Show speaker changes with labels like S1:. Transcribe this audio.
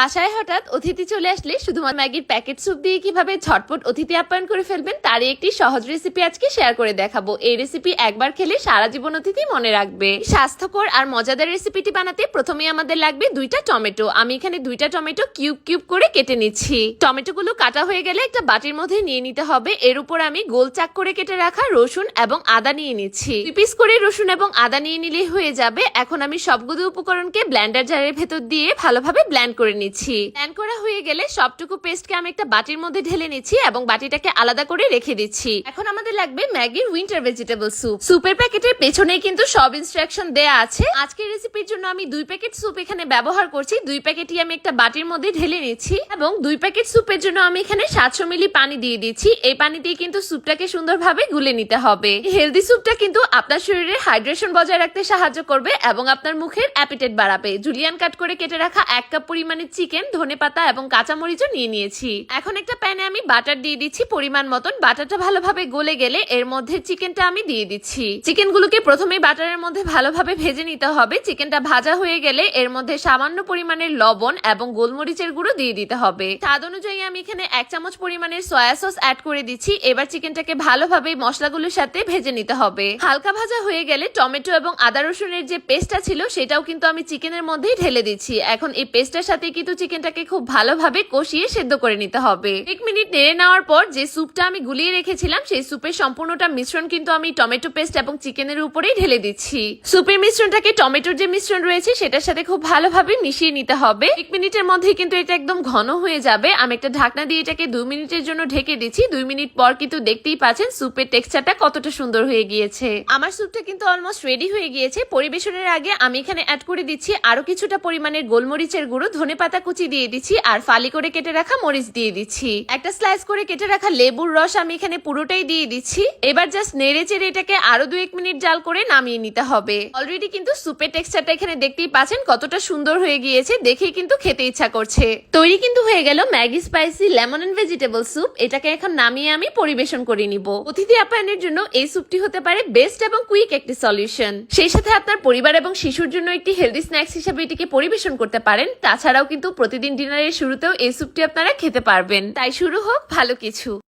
S1: বাসায় হঠাৎ অতিথি চলে আসলে শুধুমাত্র ম্যাগির প্যাকেট স্যুপ দিয়ে কীভাবে ঝটপট অতিথি আপ্যায়ন করে ফেলবেন, তারই একটি সহজ রেসিপি আজকে শেয়ার করে দেখাবো। এই রেসিপি একবার খেলে সারা জীবন অতিথি মনে রাখবে। স্বাস্থ্যকর আর মজাদার রেসিপিটি বানাতে প্রথমে আমাদের লাগবে দুইটা টমেটো। আমি এখানে দুইটা টমেটো কিউব কিউব করে কেটে নিচ্ছি। টমেটোগুলো কাটা হয়ে গেলে একটা বাটির মধ্যে নিয়ে নিতে হবে। এর উপর আমি গোল চাক করে কেটে রাখা রসুন এবং আদা নিয়ে নিচ্ছি। পিস করে রসুন এবং আদা নিয়ে নিলে হয়ে যাবে। এখন আমি সবগুলো উপকরণকে ব্ল্যান্ডার জারের ভেতর দিয়ে ভালোভাবে ব্ল্যান্ড করে নিচ্ছি। ব্ল্যান্ড করা হয়ে গেলে সবটুকু পেস্টকে আমি একটা বাটির মধ্যে ঢেলে নিচ্ছি এবং বাটিটাকে আলাদা করে রেখে দিচ্ছি। এখন আমাদের লাগবে ম্যাগির উইন্টার ভেজিটেবল স্যুপ। স্যুপের প্যাকেটের পেছনে কিন্তু সব ইনস্ট্রাকশন দেয়া আছে। আজকের রেসিপির জন্য আমি দুই প্যাকেট স্যুপ এখানে ব্যবহার করছি। দুই প্যাকেটই আমি একটা বাটির মধ্যে ঢেলে নিচ্ছি এবং দুই প্যাকেট স্যুপের জন্য আমি এখানে সাতশো মিলি পানি দিয়ে দিচ্ছি। এই পানি দিয়ে কিন্তু স্যুপটাকে সুন্দরভাবে গুলে নিতে হবে। হেলদি স্যুপটা কিন্তু আপনার শরীরে হাইড্রেশন বজায় রাখতে সাহায্য করবে এবং আপনার মুখের অ্যাপিটেট বাড়াবে। জুলিয়ান কাট করে কেটে রাখা এক কাপ পরিমাণে চিকেন ধনে পাতা এবং কাঁচামরিচও নিয়ে নিয়েছি। এখন একটা প্যানে আমি বাটার দিয়ে দিচ্ছি পরিমাণ মতন। বাটারটা ভালোভাবে গলে গেলে এর মধ্যে চিকেনটা আমি দিয়ে দিচ্ছি। চিকেনগুলোকে প্রথমে বাটারের মধ্যে ভালোভাবে ভেজে নিতে হবে। চিকেনটা ভাজা হয়ে গেলে এর মধ্যে সামান্য পরিমাণের লবণ এবং গোলমরিচের গুঁড়ো দিয়ে দিতে হবে। স্বাদ অনুযায়ী আমি এখানে এক চামচ পরিমাণের সয়া সস অ্যাড করে দিচ্ছি। এবার চিকেনটাকে ভালোভাবে মশলাগুলোর সাথে ভেজে নিতে হবে। হালকা ভাজা হয়ে গেলে টমেটো এবং আদা রসুনের যে পেস্টটা ছিল, সেটাও কিন্তু আমি চিকেনের মধ্যেই ঢেলে দিচ্ছি। এখন এই পেস্টটার সাথে কিন্তু চিকেনটাকে খুব ভালোভাবে কষিয়ে সেদ্ধ করে নিতে হবে। মিনিট নেড়ে নেওয়ার পর যে স্যুপটা আমি গুলিয়ে রেখেছিলাম, সেই স্যুপের সম্পূর্ণটা মিশ্রণ কিন্তু আমি টমেটো পেস্ট এবং চিকেনের উপরেই ঢেলে দিচ্ছি। স্যুপের মিশ্রণটাকে টমেটোর যে মিশ্রণ রয়েছে, সেটার সাথে খুব ভালোভাবে মিশিয়ে নিতে হবে। এক মিনিটের মধ্যে কিন্তু এটা একদম ঘন হয়ে যাবে। আমি একটা ঢাকনা দিয়ে এটাকে দুই মিনিটের জন্য ঢেকে দিচ্ছি। দুই মিনিট পর কিন্তু দেখতেই পাচ্ছেন স্যুপের টেক্সচারটা কতটা সুন্দর হয়ে গিয়েছে। আমার স্যুপটা কিন্তু অলমোস্ট রেডি হয়ে গিয়েছে। পরিবেশনের আগে আমি এখানে অ্যাড করে দিচ্ছি আরও কিছুটা পরিমাণের গোলমরিচের গুঁড়ো ধনে পাতা কুচি দিয়ে দিচ্ছি, আর ফালি করে কেটে রাখা মরিচ দিয়ে দিচ্ছি। একটা স্লাইস করে কেটে রাখা লেবুর রস আমি এখানে পুরোটাই দিয়ে দিচ্ছি। এবার জাস্ট নেড়ে চেড়ে এটাকে আরও দু এক মিনিট জাল করে নামিয়ে নিতে হবে। অলরেডি কিন্তু স্যুপের টেক্সচারটা এখানে দেখতেই পাচ্ছেন কতটা সুন্দর হয়ে গিয়েছে, দেখেই কিন্তু খেতে ইচ্ছা করছে। তৈরি কিন্তু হয়ে গেল Maggi spicy lemon and vegetable soup এটাকে এখন নামিয়ে আমি পরিবেশন করে নিব। অতিথি আপ্যায়নের জন্য এই স্যুপটি হতে পারে বেস্ট এবং কুইক একটি সলিউশন সেই সাথে আপনার পরিবার এবং শিশুর জন্য একটি হেলদি স্ন্যাক্স হিসেবে এটিকে পরিবেশন করতে পারেন। তাছাড়াও কিন্তু প্রতিদিন ডিনারের শুরুতেও এই স্যুপটি আপনারা খেতে পারবেন। তাই শুরু হোক ভালো কিছু।